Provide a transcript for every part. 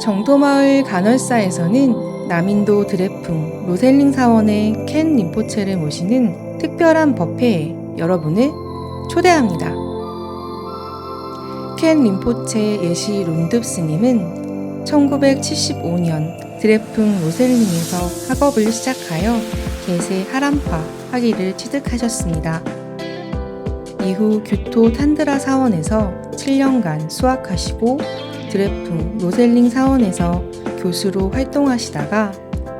정토마을 간헐사에서는 남인도 드레풍 로셀링 사원의 켄 림포체를 모시는 특별한 법회에 여러분을 초대합니다. 켄 림포체 예시 룬둡 스님은 1975년 드레풍 로셀링에서 학업을 시작하여 개세 하람파 학위를 취득하셨습니다. 이후 규토 탄드라 사원에서 7년간 수학하시고 드레풍 로셀링 사원에서 교수로 활동하시다가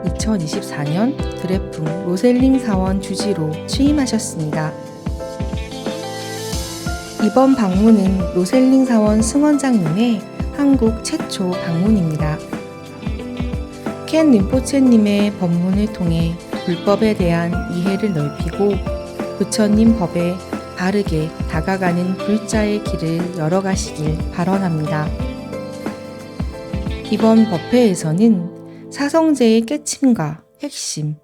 2024년 드레풍 로셀링 사원 주지로 취임하셨습니다. 이번 방문은 로셀링 사원 승원장님의 한국 최초 방문입니다. 켄 림포체님의 법문을 통해 불법에 대한 이해를 넓히고 부처님 법에 바르게 다가가는 불자의 길을 열어가시길 발언합니다. 이번 법회에서는 사성제의 깨침과 핵심,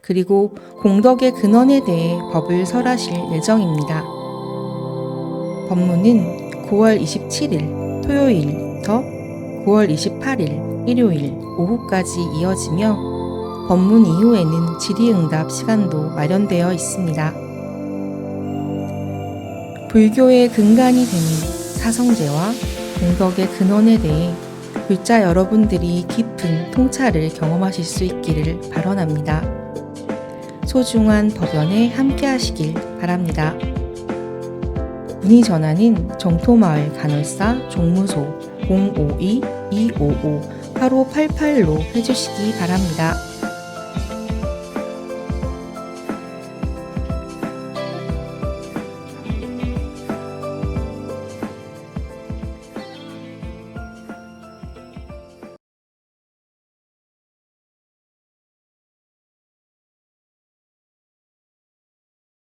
그리고 공덕의 근원에 대해 법을 설하실 예정입니다. 법문은 9월 27일 토요일부터 9월 28일 일요일 오후까지 이어지며 법문 이후에는 질의응답 시간도 마련되어 있습니다. 불교의 근간이 되는 사성제와 공덕의 근원에 대해 불자 여러분들이 깊은 통찰을 경험하실 수 있기를 발언합니다. 소중한 법연에 함께 하시길 바랍니다. 문의 전화는 정토마을 간헐사 종무소 052-255-8588로 해주시기 바랍니다.